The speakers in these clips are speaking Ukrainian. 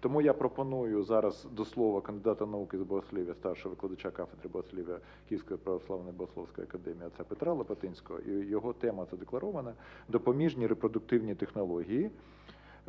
Тому я пропоную зараз до слова кандидата науки з богослів'я, старшого викладача кафедри богослів'я Київської православної богословської академії отця Петра Лопатинського. І його тема задекларована допоміжні репродуктивні технології.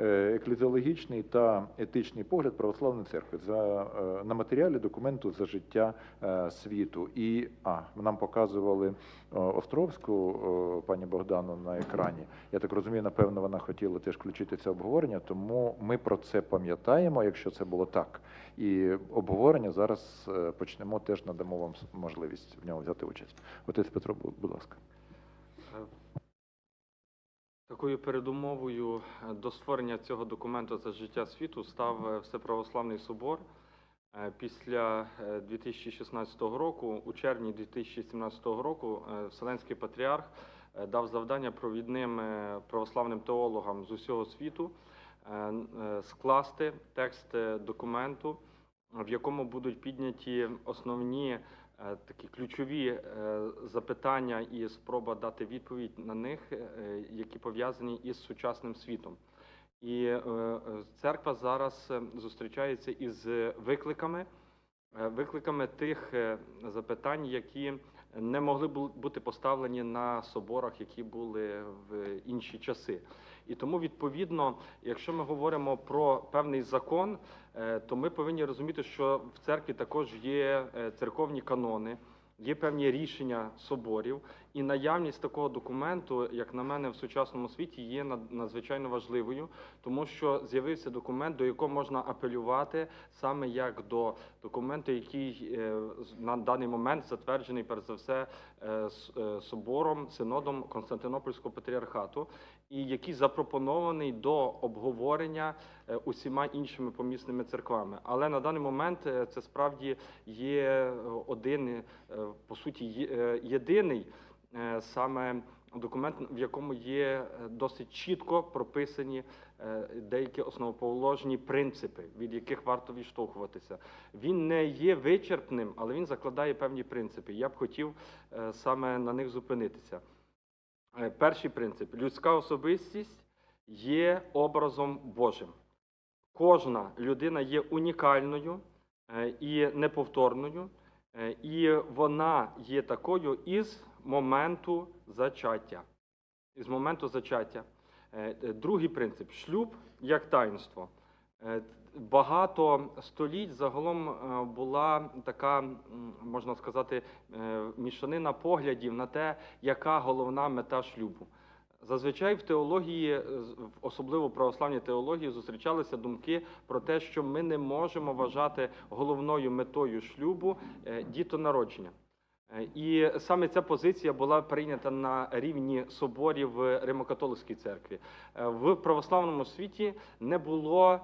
Е, Еклезіологічний та етичний погляд православної церкви за е, на матеріалі документу за життя е, світу. І а нам показували Островську пані Богдану на екрані. Я так розумію, напевно, вона хотіла теж включити це обговорення, тому ми про це пам'ятаємо, якщо це було так. І обговорення зараз почнемо, теж надамо вам можливість в ньому взяти участь. Отець Петро, будь ласка. Такою передумовою е, до створення цього документу за життя світу став е, Всеправославний собор. Е, Після е, 2016 року, у червні 2017 року, Вселенський патріарх дав завдання провідним православним теологам з усього світу скласти текст документу, в якому будуть підняті основні такі ключові е, запитання і спроба дати відповідь на них, е, які пов'язані із сучасним світом. І е, е, церква зараз е, зустрічається із викликами, е, викликами тих е, запитань, які не могли бу- бути поставлені на соборах, які були в інші часи. І тому, відповідно, якщо ми говоримо про певний закон, е, то ми повинні розуміти, що в церкві також є е, церковні канони, є певні рішення соборів, і наявність такого документу, як на мене, в сучасному світі є над- надзвичайно важливою, тому що з'явився документ, до якого можна апелювати саме як до документу, який е, на даний момент затверджений перш за все е, е, собором, синодом Константинопольського патріархату, і який запропонований до обговорення усіма іншими помісними церквами. Але на даний момент це справді є один, по суті, єдиний саме документ, в якому є е, досить чітко прописані е, деякі основоположні принципи, від яких варто відштовхуватися. Він не є вичерпним, але він закладає певні принципи. Я б хотів е, саме на них зупинитися. Е, Перший принцип: людська особистість є образом Божим. Кожна людина є унікальною е, і неповторною, е, і вона є такою із моменту зачаття. Із моменту зачаття. Е, е, Другий принцип шлюб як таїнство. Е, Багато століть загалом е, була така, можна сказати, е, мішанина поглядів на те, яка головна мета шлюбу. Зазвичай в теології, е, особливо в православній теології, зустрічалися думки про те, що ми не можемо вважати головною метою шлюбу е, дітонародження. Е, І саме ця позиція була прийнята на рівні соборів Римокатолицькій церкві. В православному світі не було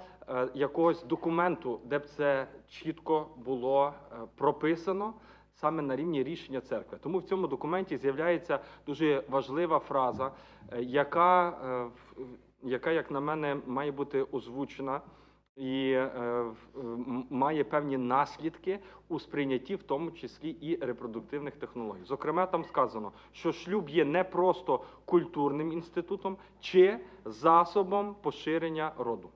якогось документу, де б це чітко було прописано саме на рівні рішення церкви. Тому в цьому документі з'являється дуже важлива фраза, е, яка, е, яка, як на мене, має бути озвучена і е, має певні наслідки у сприйнятті, в тому числі і репродуктивних технологій. Зокрема, там сказано, що шлюб є не просто культурним інститутом чи засобом поширення роду,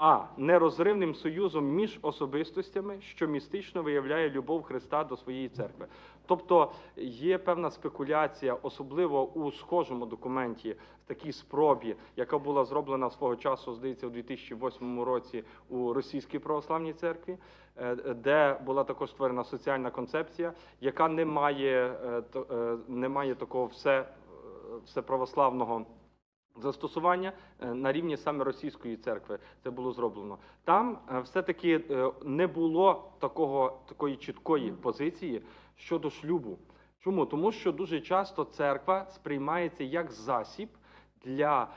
а нерозривним союзом між особистостями, що містично виявляє любов Христа до своєї церкви. Тобто є певна спекуляція, особливо у схожому документі, в такій спробі, яка була зроблена свого часу, здається, у 2008 році у Російській православній церкві, е, де була також створена соціальна концепція, яка не має, е, е, не має такого все, е, всеправославного застосування е, на рівні саме російської церкви це було зроблено. Там е, все-таки е, не було такого такої чіткої позиції щодо шлюбу. Чому? Тому що дуже часто церква сприймається як засіб для,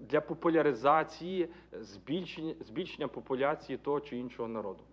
для популяризації, збільшення, збільшення популяції того чи іншого народу.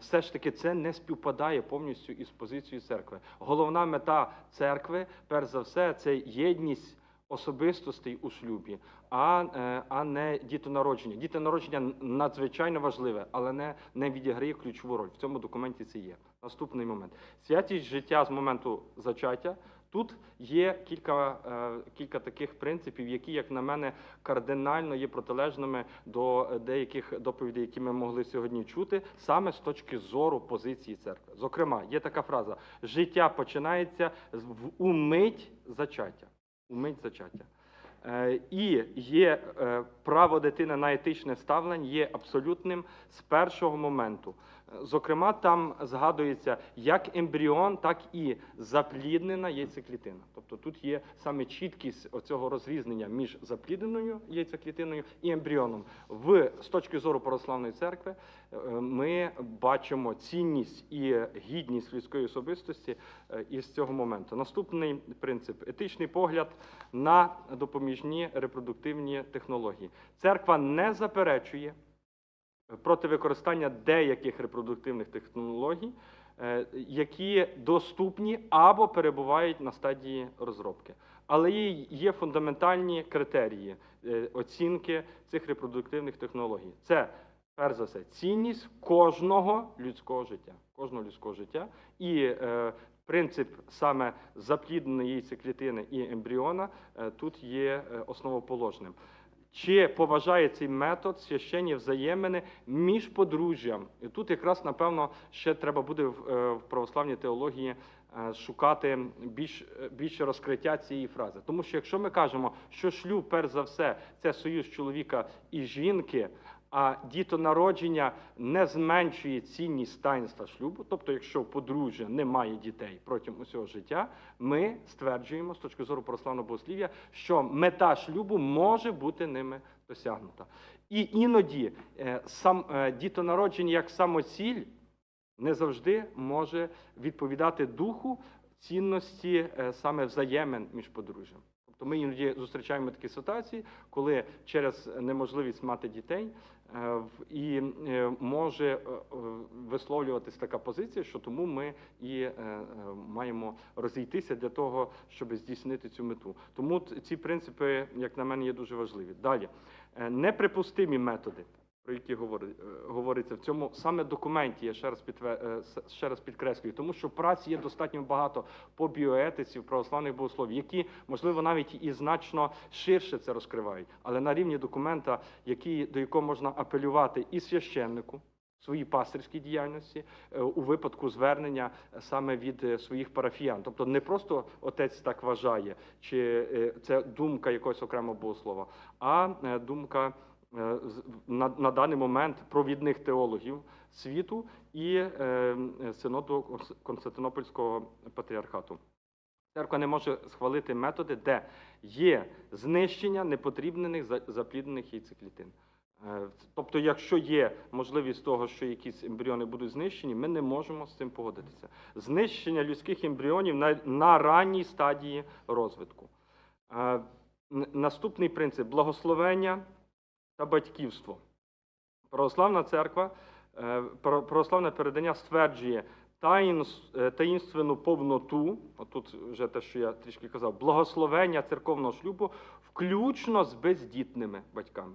Все ж таки це не співпадає повністю із позицією церкви. Головна мета церкви, перш за все, це єдність особистостей у шлюбі, а, е, а не дітонародження. Дітонародження надзвичайно важливе, але не, не відіграє ключову роль. В цьому документі це є. Наступний момент. Святість життя з моменту зачаття. Тут є кілька, е, кілька таких принципів, які, як на мене, кардинально є протилежними до деяких доповідей, які ми могли сьогодні чути, саме з точки зору позиції церкви. Зокрема, є така фраза: життя починається в умить зачаття. Умить зачаття. Е, І є е, право дитини на етичне ставлення є абсолютним з першого моменту. Зокрема, там згадується як ембріон, так і запліднена яйцеклітина. Тобто тут є саме чіткість оцього розрізнення між заплідненою яйцеклітиною і ембріоном. В з точки зору православної церкви е, ми бачимо цінність і гідність людської особистості е, із цього моменту. Наступний принцип етичний погляд на допоміжні репродуктивні технології. Церква не заперечує проти використання деяких репродуктивних технологій, е, які доступні або перебувають на стадії розробки. Але є, фундаментальні критерії е, оцінки цих репродуктивних технологій. Це перш за все цінність кожного людського життя. Кожного людського життя і е, принцип саме заплідненої яйцеклітини і ембріона е, тут є е, основоположним. Чи поважає цей метод священні взаємини між подружжям? І тут якраз напевно ще треба буде в, е, православній теології е, шукати більш, е, більше розкриття цієї фрази. Тому що якщо ми кажемо, що шлюб, перш за все, це союз чоловіка і жінки, а дітонародження не зменшує цінність таїнства шлюбу, тобто, якщо подружжя немає дітей протягом усього життя, ми стверджуємо з точки зору православного богослів'я, що мета шлюбу може бути ними досягнута. І іноді е, сам е, дітонародження як самоціль не завжди може відповідати духу цінності е, саме взаємин між подружжям. Тобто ми іноді зустрічаємо такі ситуації, коли через неможливість мати дітей е, і е, може е, висловлюватись така позиція, що тому ми і маємо розійтися для того, щоб здійснити цю мету. Тому ці принципи, як на мене, є дуже важливі. Далі неприпустимі методи. Про які е, говориться в цьому саме документі, я ще раз підтвер... е, ще раз підкреслюю, тому що праці є достатньо багато по біоетиці в православних богословів, які можливо навіть і значно ширше це розкривають, але на рівні документа, який, до якого можна апелювати і священнику. Своїй пастирській діяльності е, у випадку звернення саме від своїх парафіян, тобто не просто отець так вважає, чи це думка якогось окремого богослова, а думка на, на даний момент провідних теологів світу і е, е, синоду Константинопольського патріархату. Церква не може схвалити методи, де є знищення непотрібнених запліднених яйцеклітин. Е, Тобто, якщо є можливість того, що якісь ембріони будуть знищені, ми не можемо з цим погодитися. Знищення людських ембріонів на, на ранній стадії розвитку. Е, Наступний принцип благословення та батьківство. Православна церква, е, православне передання стверджує е, таїнственну повноту, отут вже те, що я трішки казав, благословення церковного шлюбу, включно з бездітними батьками.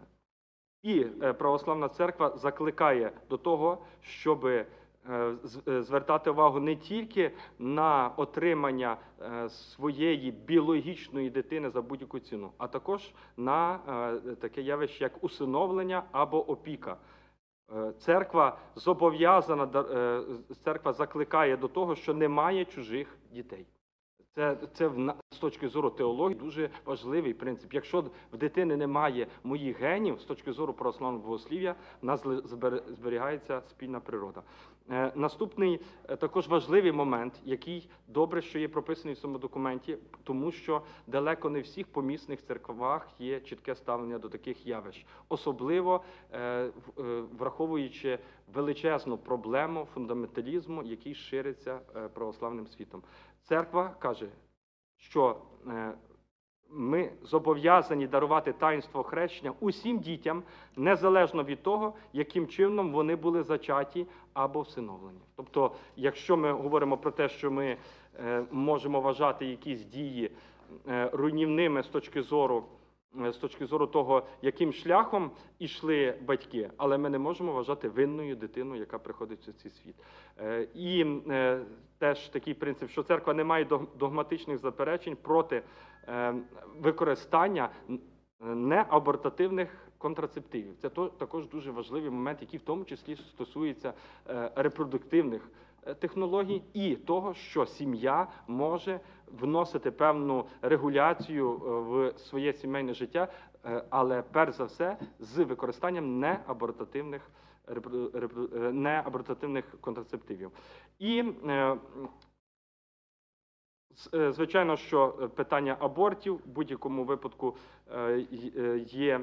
І е, православна церква закликає до того, щоб з- е, звертати увагу не тільки на отримання е, своєї біологічної дитини за будь-яку ціну, а також на е, таке явище, як усиновлення або опіка. Е, Церква зобов'язана, е, церква закликає до того, що немає чужих дітей. Це, це з точки зору теології дуже важливий принцип. Якщо в дитини немає моїх генів, з точки зору православного богослів'я, в нас зберігається спільна природа. Е, Наступний е, також важливий момент, який добре, що є прописаний в цьому документі, тому що далеко не всіх помісних церквах є чітке ставлення до таких явищ, особливо е, враховуючи величезну проблему фундаменталізму, який шириться православним світом. Церква каже, що ми зобов'язані дарувати таїнство хрещення усім дітям, незалежно від того, яким чином вони були зачаті або всиновлені. Тобто, якщо ми говоримо про те, що ми е, можемо вважати якісь дії е, руйнівними з точки зору е, з точки зору того, яким шляхом ішли батьки, але ми не можемо вважати винною дитину, яка приходить у цей світ. І теж такий принцип, що церква не має догматичних заперечень проти використання неабортативних контрацептивів. Це також дуже важливий момент, який в тому числі стосується е, репродуктивних е, технологій і того, що сім'я може вносити певну регуляцію е, в своє сімейне життя, е, але перш за все з використанням неабортативних е, неабортативних контрацептивів. І е, е, Звичайно, що е, питання абортів в будь-якому випадку е, е, є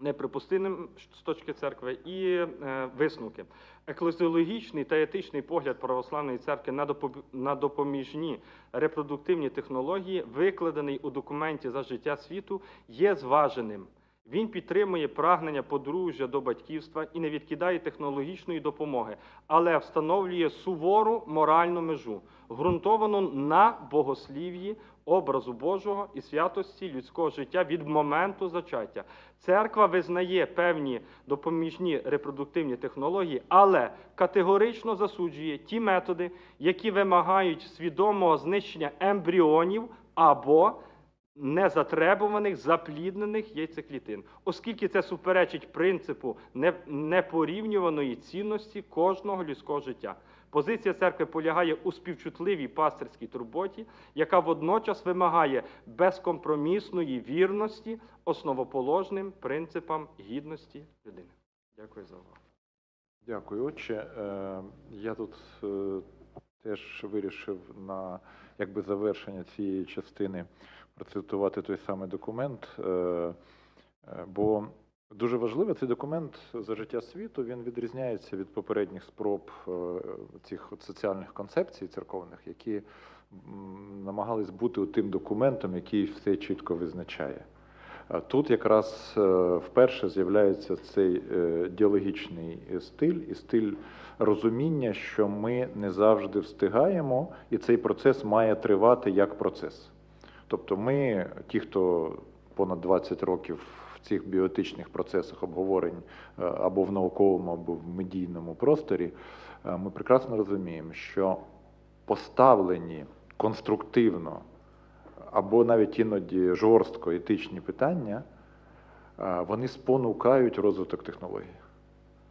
неприпустимим з точки церкви, і е, висновки. Еклезіологічний та етичний погляд православної церкви на допоміжні репродуктивні технології, викладений у документі за життя світу, є зваженим. Він підтримує прагнення подружжя до батьківства і не відкидає технологічної допомоги, але встановлює сувору моральну межу, ґрунтовану на богослів'ї, образу Божого і святості людського життя від моменту зачаття. Церква визнає певні допоміжні репродуктивні технології, але категорично засуджує ті методи, які вимагають свідомого знищення ембріонів або незатребуваних запліднених яйцеклітин, оскільки це суперечить принципу непорівнюваної цінності кожного людського життя. Позиція церкви полягає у співчутливій пастирській турботі, яка водночас вимагає безкомпромісної вірності основоположним принципам гідності людини. Дякую за увагу. Дякую, отче. Е, Я тут е, теж вирішив на якби завершення цієї частини процитувати той самий документ, е, е, бо дуже важливо, цей документ за життя світу він відрізняється від попередніх спроб е, цих соціальних концепцій церковних, які намагались бути тим документом, який все чітко визначає. Тут якраз вперше з'являється цей діалогічний стиль і стиль розуміння, що ми не завжди встигаємо, і цей процес має тривати як процес. Тобто, ми, ті, хто понад 20 років в цих біотичних процесах обговорень е, або в науковому, або в медійному просторі, е, ми прекрасно розуміємо, що поставлені конструктивно або навіть іноді жорстко етичні питання, вони спонукають розвиток технологій.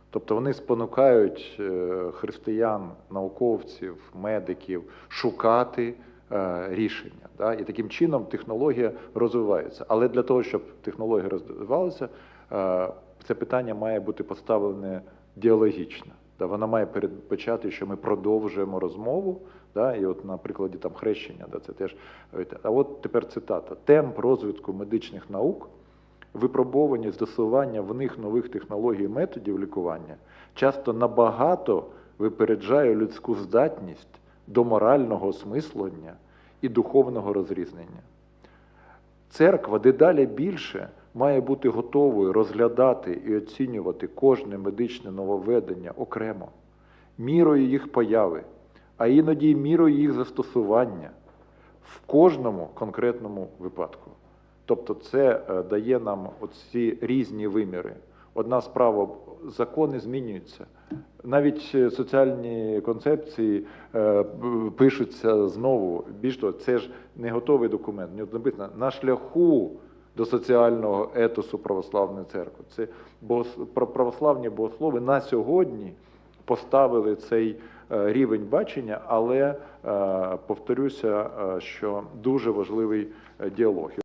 Тобто вони спонукають е, християн, науковців, медиків шукати е, рішення. Да? І таким чином технологія розвивається. Але для того, щоб технологія розвивалася, е, це питання має бути поставлене діалогічно. Да? Вона має передбачати, що ми продовжуємо розмову. Да? І от на прикладі там хрещення, да, це теж. А от тепер цитата: темп розвитку медичних наук випробовані застосування в них нових технологій і методів лікування часто набагато випереджає людську здатність до морального осмислення і духовного розрізнення. Церква дедалі більше має бути готовою розглядати і оцінювати кожне медичне нововведення окремо, мірою їх появи, а іноді й мірою їх застосування в кожному конкретному випадку. Тобто це е, дає нам оці різні виміри. Одна справа закони змінюються. Навіть е, соціальні концепції е, пишуться знову. Більш того, це ж не готовий документ. Ньому написано на шляху до соціального етосу православної церкви. Це богос- православні богослови на сьогодні поставили цей е, рівень бачення, але е, повторюся, е, що дуже важливий діалог.